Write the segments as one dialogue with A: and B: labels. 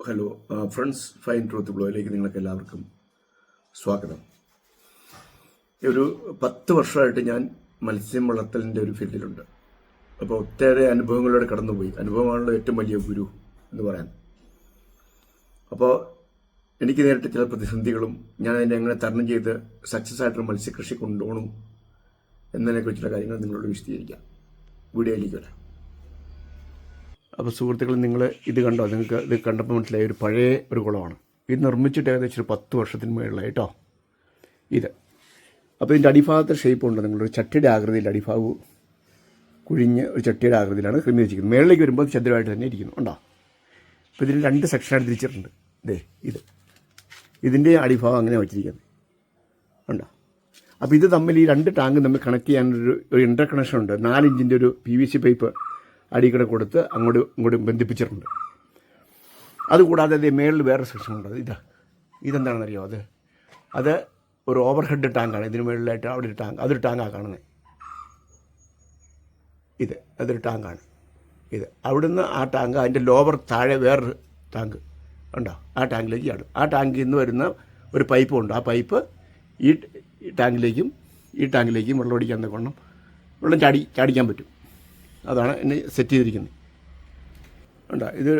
A: Hello friends fine truth ബ്ലോയിലേക്ക് നിങ്ങൾക്ക് എല്ലാവർക്കും സ്വാഗതം. ഒരു പത്ത് വർഷമായിട്ട് ഞാൻ മത്സ്യം വളർത്തലിന്റെ ഒരു ഫീൽഡിലുണ്ട്. അപ്പോൾ ഒട്ടേറെ അനുഭവങ്ങളിലൂടെ കടന്നുപോയി. അനുഭവമാണല്ലോ ഏറ്റവും വലിയ ഗുരു എന്ന് പറയാൻ. അപ്പോൾ എനിക്ക് നേരിട്ട് ചില പ്രതിസന്ധികളും ഞാൻ അതിനെ എങ്ങനെ തരണം ചെയ്ത് സക്സസ് ആയിട്ടൊരു മത്സ്യകൃഷി കൊണ്ടുപോകണം എന്നതിനെക്കുറിച്ചുള്ള കാര്യങ്ങൾ നിങ്ങളോട് വിശദീകരിക്കാം. വീഡിയോയിലേക്ക് വരാം. അപ്പോൾ സുഹൃത്തുക്കൾ നിങ്ങൾ ഇത് കണ്ടോ? നിങ്ങൾക്ക് ഇത് കണ്ടപ്പോൾ മനസ്സിലായി ഒരു പഴയ ഒരു കുളമാണ്. ഇത് നിർമ്മിച്ചിട്ട് ഏകദേശം ഒരു പത്ത് വർഷത്തിന് മുകളിലായി കേട്ടോ ഇത്. അപ്പോൾ ഇതിന്റെ അടിഭാഗത്തെ ഷേപ്പ് ഉണ്ട്? നിങ്ങളൊരു ചട്ടിയുടെ ആകൃതിയിൽ അടിഭാഗ് കുഴിഞ്ഞ് ഒരു ചട്ടിയുടെ ആകൃതിയിലാണ് ക്രമീകരിച്ചിരിക്കുന്നത് മേളിലേക്ക് വരുമ്പോൾ ചതുരമായിട്ട് തന്നെ ഇരിക്കുന്നു ഉണ്ടോ അപ്പോൾ ഇതിന് രണ്ട് സെക്ഷനായിട്ട് തിരിച്ചിട്ടുണ്ട്. ഇതേ ഇത്. ഇതിന്റെ അടിഭാഗം അങ്ങനെ വെച്ചിരിക്കുന്നത് ഉണ്ടോ അപ്പോൾ ഇത് തമ്മിൽ ഈ രണ്ട് ടാങ്ക് തമ്മിൽ കണക്ട് ചെയ്യാനൊരു ഒരു ഇന്റർ കണക്ഷൻ ഉണ്ട്. നാലിഞ്ചിന്റെ ഒരു പി വി സി പൈപ്പ് അടിക്കടെ കൊടുത്ത് അങ്ങോട്ടും ഇങ്ങോട്ടും ബന്ധിപ്പിച്ചിട്ടുണ്ട്. അതുകൂടാതെ അതിന്റെ മേളിൽ വേറെ അത് ഇതാ ഇതെന്താണെന്നറിയോ? അത് അത് ഒരു ഓവർ ഹെഡ് ടാങ്കാണ് ഇതിന് മുകളിലായിട്ട് അവിടെ ഒരു ടാങ്ക് അതൊരു ടാങ്കാണ് കാണുന്നത് ഇത് അതൊരു ടാങ്കാണ് ഇത് അവിടുന്ന് ആ ടാങ്ക് അതിന്റെ ലോവർ താഴെ വേറൊരു ടാങ്ക് ഉണ്ടോ? ആ ടാങ്കിലേക്ക് ചാടും. ആ ടാങ്കിൽ നിന്ന് വരുന്ന ഒരു പൈപ്പ് ഉണ്ട്. ആ പൈപ്പ് ഈ ടാങ്കിലേക്കും ഈ ടാങ്കിലേക്കും വെള്ളം അടിക്കാൻ കൊണ്ടും വെള്ളം ചാടി ചാടിക്കാൻ പറ്റും. അതാണ് എന്നെ സെറ്റ് ചെയ്തിരിക്കുന്നത്. ഉണ്ടോ ഇത്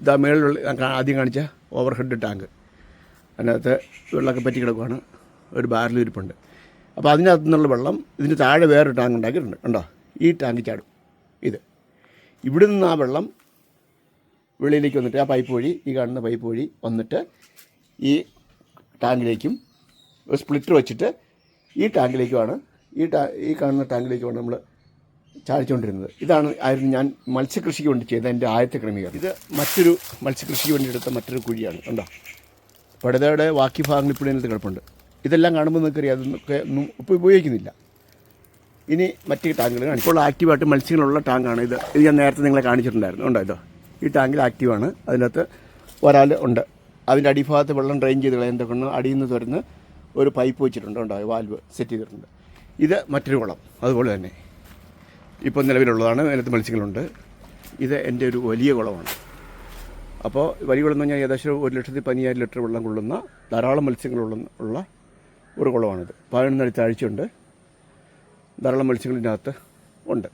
A: ഇതാ മേളിലുള്ള ആദ്യം കാണിച്ച ഓവർ ഹെഡ് ടാങ്ക് അതിനകത്ത് വെള്ളമൊക്കെ പറ്റി കിടക്കുവാണ്. ഒരു ബാരൽ ഇരിപ്പുണ്ട്. അപ്പോൾ അതിനകത്തു നിന്നുള്ള വെള്ളം ഇതിന് താഴെ വേറൊരു ടാങ്ക് ഉണ്ടാക്കിയിട്ടുണ്ട്. കണ്ടോ? ഈ ടാങ്ക് ചാടും. ഇത്. ഇവിടെ നിന്ന് ആ വെള്ളം വെളിയിലേക്ക് വന്നിട്ട് ആ പൈപ്പ് വഴി ഈ കാണുന്ന പൈപ്പ് വഴി വന്നിട്ട് ഈ ടാങ്കിലേക്കും ഒരു സ്പ്ലിറ്റർ വെച്ചിട്ട് ഈ ടാങ്കിലേക്കുമാണ് ഈ ടാ ഈ കാണുന്ന ടാങ്കിലേക്കുമാണ് നമ്മൾ ചാടിച്ചുകൊണ്ടിരുന്നത്. ഇതാണ് ആയിരുന്നു ഞാൻ മത്സ്യകൃഷിക്ക് വേണ്ടി ചെയ്ത എന്റെ ആദ്യത്തെ ക്രമീകരണം. ഇത് മറ്റൊരു മത്സ്യകൃഷിക്ക് വേണ്ടി എടുത്ത മറ്റൊരു കുഴിയാണ്. കണ്ടോ? പടുതയുടെ ബാക്കി ഭാഗങ്ങൾ ഇപ്പോഴും ഇതിനകത്ത് കിടപ്പുണ്ട്. ഇതെല്ലാം കാണുമ്പോൾ നിങ്ങൾക്കറിയാം അതൊക്കെ ഒന്നും ഇപ്പോൾ ഉപയോഗിക്കുന്നില്ല. ഇനി മറ്റേ ടാങ്കുകൾ കാണിക്കും. ഇപ്പോൾ ആക്റ്റീവായിട്ട് മത്സ്യങ്ങളുള്ള ടാങ്കാണ് ഇത്. ഇത് ഞാൻ നേരത്തെ നിങ്ങളെ കാണിച്ചിട്ടുണ്ടായിരുന്നു. ഉണ്ടോ ഇതോ? ഈ ടാങ്കിൽ ആക്റ്റീവാണ്. അതിനകത്ത് ഒരാൾ ഉണ്ട്. അതിന്റെ അടിഭാഗത്ത് വെള്ളം ഡ്രെയിൻ ചെയ്ത് കളയാൻ തൊക്കെ അടിയിൽ നിന്ന് തുറന്ന് ഒരു പൈപ്പ് വെച്ചിട്ടുണ്ട്. ഉണ്ടോ വാൽവ് സെറ്റ് ചെയ്തിട്ടുണ്ട്. ഇത് മറ്റൊരു കുളം. അതുപോലെ തന്നെ. ഇപ്പോൾ നിലവിലുള്ളതാണ്. അതിനകത്ത് മത്സ്യങ്ങളുണ്ട്. ഇത് എന്റെ ഒരു വലിയ കുളമാണ്. അപ്പോൾ വലിയ കുളം എന്ന് പറഞ്ഞാൽ ഏകദേശം ഒരു ലക്ഷത്തി പതിനായിരം ലിറ്റർ വെള്ളം കൊള്ളുന്ന ധാരാളം മത്സ്യങ്ങളുള്ള ഉള്ള ഒരു കുളമാണിത്. പതിനൊന്നടി താഴ്ചയുണ്ട്. ധാരാളം മത്സ്യങ്ങൾ ഇതിനകത്ത് ഉണ്ട്.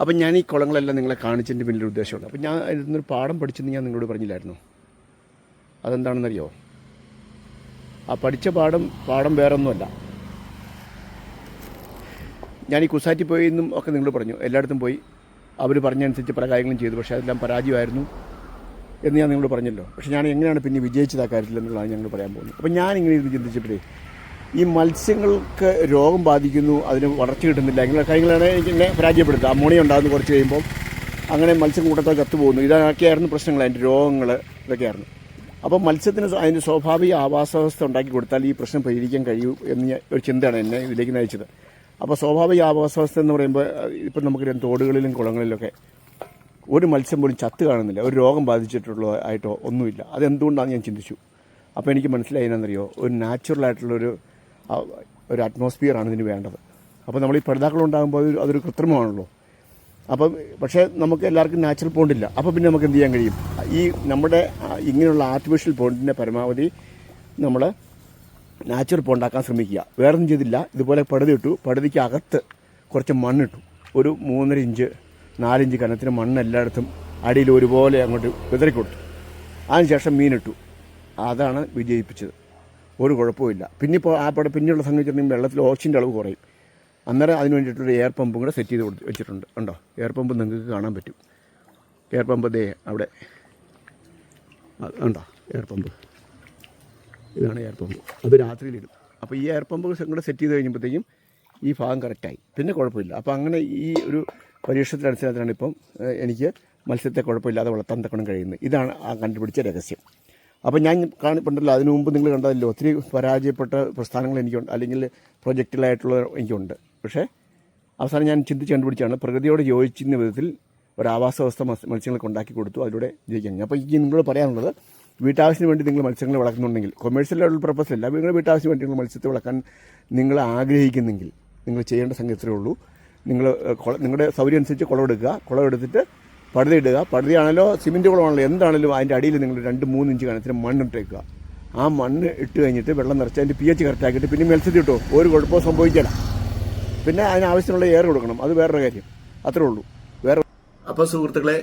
A: അപ്പം ഞാൻ ഈ കുളങ്ങളെല്ലാം നിങ്ങളെ കാണിച്ചതിന്റെ പിന്നിൽ ഉദ്ദേശമുണ്ട്. അപ്പം ഞാൻ അതിൽ നിന്നൊരു പാഠം പഠിച്ചെന്ന് ഞാൻ നിങ്ങളോട് പറഞ്ഞില്ലായിരുന്നു. അതെന്താണെന്നറിയോ? ആ പഠിച്ച പാഠം പാഠം വേറൊന്നുമല്ല. ഞാൻ ഈ കുസാറ്റി പോയി എന്നും ഒക്കെ നിങ്ങൾ പറഞ്ഞു. എല്ലായിടത്തും പോയി. അവർ പറഞ്ഞനുസരിച്ച് പല കാര്യങ്ങളും ചെയ്തു. പക്ഷേ അതെല്ലാം പരാജയമായിരുന്നു എന്ന് ഞാൻ നിങ്ങളോട് പറഞ്ഞല്ലോ. പക്ഷേ ഞാൻ എങ്ങനെയാണ് പിന്നെ വിജയിച്ചത് ആ കാര്യത്തിൽ എന്നുള്ളതാണ് ഞങ്ങൾ പറയാൻ പോകുന്നത്. അപ്പോൾ ഞാൻ ഇങ്ങനെ ഇരുന്ന് ചിന്തിച്ചപ്പോഴേ ഈ മത്സ്യങ്ങൾക്ക് രോഗം ബാധിക്കുന്നു അതിന് വളർച്ച കിട്ടുന്നില്ല ഇങ്ങനെ കാര്യങ്ങളാണ് എനിക്ക് എന്നെ പരാജയപ്പെടുത്തുക അമോണിയ ഉണ്ടാകുന്നു കുറച്ച് കഴിയുമ്പോൾ അങ്ങനെ മത്സ്യം കൂട്ടത്തോ കത്ത് പോകുന്നു. ഇതൊക്കെയായിരുന്നു പ്രശ്നങ്ങൾ അതിന്റെ രോഗങ്ങൾ ഇതൊക്കെയായിരുന്നു. അപ്പോൾ മത്സ്യത്തിന് അതിന്റെ സ്വാഭാവിക ആവാസവ്യവസ്ഥ ഉണ്ടാക്കി കൊടുത്താൽ ഈ പ്രശ്നം പരിഹരിക്കാൻ കഴിയൂ എന്ന് ഒരു ചിന്തയാണ് എന്നെ ഇതിലേക്ക് നയിച്ചത്. അപ്പോൾ സ്വാഭാവിക ആവാസവസ്ഥ എന്ന് പറയുമ്പോൾ ഇപ്പം നമുക്കറിയാം തോടുകളിലും കുളങ്ങളിലൊക്കെ ഒരു മത്സ്യം പോലും ചത്ത് കാണുന്നില്ല. ഒരു രോഗം ബാധിച്ചിട്ടുള്ള ആയിട്ടോ ഒന്നുമില്ല. അതെന്തുകൊണ്ടാണെന്ന് ഞാൻ ചിന്തിച്ചു. അപ്പോൾ എനിക്ക് മനസ്സിലായി എന്നറിയോ ഒരു നാച്ചുറൽ ആയിട്ടുള്ളൊരു ഒരു അറ്റ്മോസ്ഫിയറാണ് ഇതിന് വേണ്ടത്. അപ്പോൾ നമ്മൾ ഈ പഠിതാക്കൾ ഉണ്ടാകുമ്പോൾ അതൊരു അതൊരു കൃത്രിമമാണല്ലോ. അപ്പം പക്ഷേ നമുക്ക് എല്ലാവർക്കും നാച്ചുറൽ പോണ്ടില്ല അപ്പോൾ പിന്നെ നമുക്ക് എന്ത് ചെയ്യാൻ കഴിയും? ഈ നമ്മുടെ ഇങ്ങനെയുള്ള ആർട്ടിഫിഷ്യൽ പോണ്ടിന്റെ പരമാവധി നമ്മൾ നാച്ചുറൽ പോണ്ടാക്കാൻ ശ്രമിക്കുക. വേറൊന്നും ചെയ്തില്ല. ഇതുപോലെ പടുതി ഇട്ടു. പടുതിക്ക് അകത്ത് കുറച്ച് മണ്ണിട്ടു. ഒരു മൂന്നര ഇഞ്ച് നാലിഞ്ച് കനത്തിന് മണ്ണ് എല്ലായിടത്തും അടിയിൽ ഒരുപോലെ അങ്ങോട്ട് വിതറി കൊടുത്തു അതിനുശേഷം മീനിട്ടു. അതാണ് വിജയിപ്പിച്ചത്. ഒരു കുഴപ്പമില്ല പിന്നെ ഇപ്പോൾ ആ പടം പിന്നെയുള്ള സംഗതിച്ചിട്ടുണ്ടെങ്കിൽ വെള്ളത്തിൽ ഓക്സിജന്റെ അളവ് കുറയും. അന്നേരം അതിന് വേണ്ടിയിട്ടൊരു എയർ പമ്പും കൂടെ സെറ്റ് ചെയ്ത് കൊടുത്ത് വെച്ചിട്ടുണ്ട്. ഉണ്ടോ എയർ പമ്പ് നിങ്ങൾക്ക് കാണാൻ പറ്റും. എയർ പമ്പ് ദേ അവിടെ. ഉണ്ടോ എയർ പമ്പ്. ഇതാണ് എയർ പമ്പ് അത് രാത്രിയിലിടും അപ്പോൾ ഈ എയർ പമ്പ് കൂടെ സെറ്റ് ചെയ്ത് കഴിഞ്ഞപ്പോഴത്തേക്കും ഈ ഭാഗം കറക്റ്റായി പിന്നെ കുഴപ്പമില്ല. അപ്പോൾ അങ്ങനെ ഈ ഒരു പരീക്ഷണത്തിന്റെ അടിസ്ഥാനത്തിലാണ് ഇപ്പം എനിക്ക് മത്സ്യത്തെ കുഴപ്പമില്ലാതെ വളർത്താൻ തക്കണം കഴിയുന്നത്. ഇതാണ് ആ കണ്ടുപിടിച്ച രഹസ്യം. അപ്പോൾ ഞാൻ കാണിപ്പുണ്ടല്ലോ അതിനു മുമ്പ് നിങ്ങൾ കണ്ടതല്ലോ ഒത്തിരി പരാജയപ്പെട്ട പ്രസ്ഥാനങ്ങൾ എനിക്കുണ്ട് അല്ലെങ്കിൽ പ്രൊജക്റ്റിലായിട്ടുള്ള എനിക്കുണ്ട്. പക്ഷേ അവസാനം ഞാൻ ചിന്തിച്ച് കണ്ടുപിടിച്ചാണ് പ്രകൃതിയോട് യോജിക്കുന്ന വിധത്തിൽ ഒരു ആവാസ വ്യവസ്ഥ മത്സ്യ- മത്സ്യങ്ങൾക്ക് ഉണ്ടാക്കി കൊടുത്തു അതിലൂടെ ജയിക്കാൻ അപ്പോൾ ഈ നിങ്ങളോട് പറയാനുള്ളത് വീട്ടാവശ്യത്തിന് വേണ്ടി നിങ്ങൾ മത്സ്യങ്ങളെ വളർത്തുന്നുണ്ടെങ്കിൽ കൊമേഴ്സ്യൽ ലെവൽ പർപ്പസ് അല്ല. നിങ്ങളുടെ വീട്ടാവശ്യത്തിന് വേണ്ടി നിങ്ങൾ മത്സ്യത്തെ വളർത്താൻ നിങ്ങൾ ആഗ്രഹിക്കുന്നെങ്കിൽ നിങ്ങൾ ചെയ്യേണ്ട സംഗതി ഇത്രയേ ഉള്ളൂ. നിങ്ങൾ നിങ്ങളുടെ സൗകര്യം അനുസരിച്ച് കുളം എടുക്കുക. കുളം എടുത്തിട്ട് പടുത ഇടുക. പടുതയാണല്ലോ സിമെന്റ് കുളമാണല്ലോ എന്താണല്ലോ അതിന്റെ അടിയിൽ നിങ്ങൾ രണ്ട് മൂന്ന് ഇഞ്ച് കണത്തിന് മണ്ണിട്ടേക്കുക ആ മണ്ണ് ഇട്ട് കഴിഞ്ഞിട്ട് വെള്ളം നിറച്ച് അതിന്റെ പി എച്ച് കറക്റ്റാക്കിയിട്ട് പിന്നെ മത്സ്യത്തിൽ ഇട്ടോ? ഒരു കുഴപ്പവും സംഭവിക്കില്ല. പിന്നെ അതിനാവശ്യമുള്ള എയർ കൊടുക്കണം. അത് വേറൊരു കാര്യം. അത്രേ ഉള്ളൂ. വേറെ അപ്പോൾ സുഹൃത്തുക്കളെ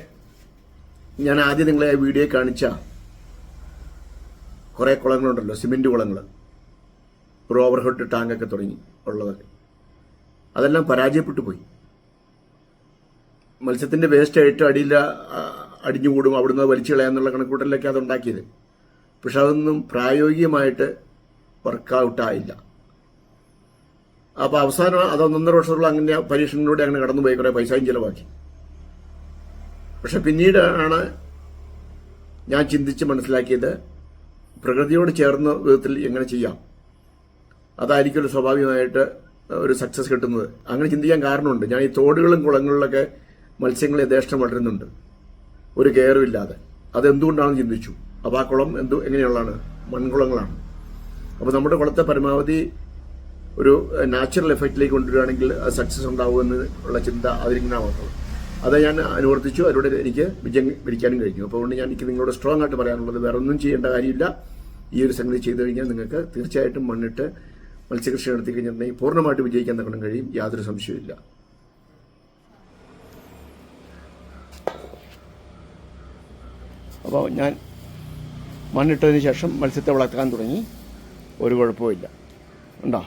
A: ഞാൻ ആദ്യം നിങ്ങളെ വീഡിയോ കാണിച്ച കുറേ കുളങ്ങളുണ്ടല്ലോ സിമെന്റ് കുളങ്ങൾ ഒരു ഓവർഹെഡ് ടാങ്കൊക്കെ തുടങ്ങി ഉള്ളതൊക്കെ. അതെല്ലാം പരാജയപ്പെട്ടു പോയി. മത്സ്യത്തിന്റെ വേസ്റ്റ് ആയിട്ട് അടിയിൽ ആ, അടിഞ്ഞുകൂടും അവിടുന്ന് വലിച്ചു കളയാന്നുള്ള കണക്കൂട്ടലൊക്കെ അത് ഉണ്ടാക്കിയത്. പക്ഷെ അതൊന്നും പ്രായോഗികമായിട്ട് വർക്കൗട്ടായില്ല അപ്പോൾ അവസാനം അത് ഒന്നൊന്നര വർഷത്തോളം അങ്ങനെ പരീക്ഷണങ്ങളിലൂടെ അങ്ങനെ കടന്നുപോയി കുറേ പൈസയും ചിലവാക്കി. പക്ഷെ പിന്നീടാണ് ഞാൻ ചിന്തിച്ച് മനസ്സിലാക്കിയത് പ്രകൃതിയോട് ചേർന്ന വിധത്തിൽ എങ്ങനെ ചെയ്യാം? അതായിരിക്കും ഒരു സ്വാഭാവികമായിട്ട് ഒരു സക്സസ് കിട്ടുന്നത്. അങ്ങനെ ചിന്തിക്കാൻ കാരണമുണ്ട്. ഞാൻ ഈ തോടുകളും കുളങ്ങളിലൊക്കെ മത്സ്യങ്ങളെ യഥേഷ്ടം വളരുന്നുണ്ട്. ഒരു കെയറും ഇല്ലാതെ. അതെന്തുകൊണ്ടാണെന്ന് ചിന്തിച്ചു. അപ്പോൾ ആ കുളം എന്തു എങ്ങനെയുള്ളതാണ്? മൺകുളങ്ങളാണ്. അപ്പോൾ നമ്മുടെ കുളത്തെ പരമാവധി ഒരു നാച്ചുറൽ എഫക്റ്റിലേക്ക് കൊണ്ടുവരികയാണെങ്കിൽ സക്സസ് ഉണ്ടാവുമെന്ന് ഉള്ള ചിന്ത അതിലിങ്ങനെ വന്നത് അത് ഞാൻ അനുവർത്തിച്ചു. അതിലൂടെ എനിക്ക് വിജയം പിടിക്കാനും കഴിഞ്ഞു. അപ്പോൾ അതുകൊണ്ട് ഞാൻ എനിക്ക് നിങ്ങളോട് സ്ട്രോങ് ആയിട്ട് പറയാനുള്ളത് വേറെ ഒന്നും ചെയ്യേണ്ട കാര്യമില്ല. ഈ ഒരു സംഗതി ചെയ്തു കഴിഞ്ഞാൽ നിങ്ങൾക്ക് തീർച്ചയായിട്ടും മണ്ണിട്ട് മത്സ്യകൃഷി നടത്തി കഴിഞ്ഞിട്ടുണ്ടെങ്കിൽ പൂർണമായിട്ട് വിജയിക്കാൻ തക്കണം കഴിയും. യാതൊരു സംശയവുമില്ല. അപ്പോൾ ഞാൻ മണ്ണിട്ടതിന് ശേഷം മത്സ്യത്തെ വളർത്താൻ തുടങ്ങി. ഒരു കുഴപ്പമില്ല ഉണ്ടോ?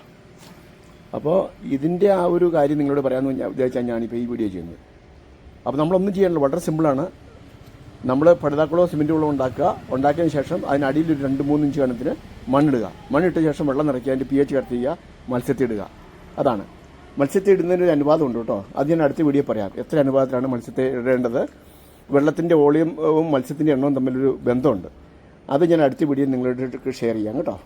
A: അപ്പോൾ ഇതിന്റെ ആ ഒരു കാര്യം നിങ്ങളോട് പറയാമെന്ന് ഞാൻ വിചാരിച്ചാൽ ഞാനിപ്പോൾ ഈ വീഡിയോ ചെയ്യുന്നത്. അപ്പോൾ നമ്മളൊന്നും ചെയ്യാനില്ല. വളരെ സിമ്പിളാണ് നമ്മൾ പടുതാക്കുളോ സിമെന്റ് വെള്ളം ഉണ്ടാക്കുക. ഉണ്ടാക്കിയതിന് ശേഷം അതിനടിയിൽ ഒരു രണ്ട് മൂന്ന് ഇഞ്ച് കണത്തിന് മണ്ണിടുക. മണ്ണിട്ട ശേഷം വെള്ളം നിറയ്ക്കുക. അതിന്റെ പി എച്ച് കറക്റ്റ് ചെയ്യുക. മത്സ്യത്തെ ഇടുക. അതാണ്. മത്സ്യത്തെ ഇടുന്നതിന് ഒരു അനുവാദം ഉണ്ട് കേട്ടോ. അത് ഞാൻ അടുത്ത വീഡിയോ പറയാം. എത്ര അനുവാദത്തിലാണ് മത്സ്യത്തെ ഇടേണ്ടത്? വെള്ളത്തിന്റെ വോളിയവും മത്സ്യത്തിന്റെ എണ്ണവും തമ്മിലൊരു ബന്ധമുണ്ട്. അത് ഞാൻ അടുത്ത വീഡിയോ നിങ്ങളുടെ ഷെയർ ചെയ്യാം കേട്ടോ.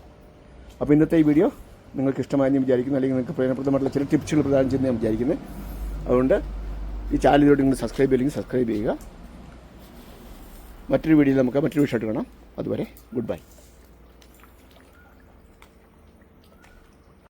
A: അപ്പോൾ ഇന്നത്തെ ഈ വീഡിയോ നിങ്ങൾക്ക് ഇഷ്ടമായെന്ന് വിചാരിക്കുന്നു. അല്ലെങ്കിൽ നിങ്ങൾക്ക് പ്രയോജനപ്രദമായിട്ടുള്ള ചില ടിപ്സുകൾ പ്രദാനം ചെയ്യുന്ന ഞാൻ വിചാരിക്കുന്നത് അതുകൊണ്ട് ഈ ചാനലിലൂടെ നിങ്ങൾ സബ്സ്ക്രൈബ് ചെയ്യില്ലെങ്കിൽ സബ്സ്ക്രൈബ് ചെയ്യുക. മറ്റൊരു വീഡിയോയിൽ നമുക്ക് മറ്റൊരു വിഷയമായിട്ട് കാണാം. അതുവരെ ഗുഡ് ബൈ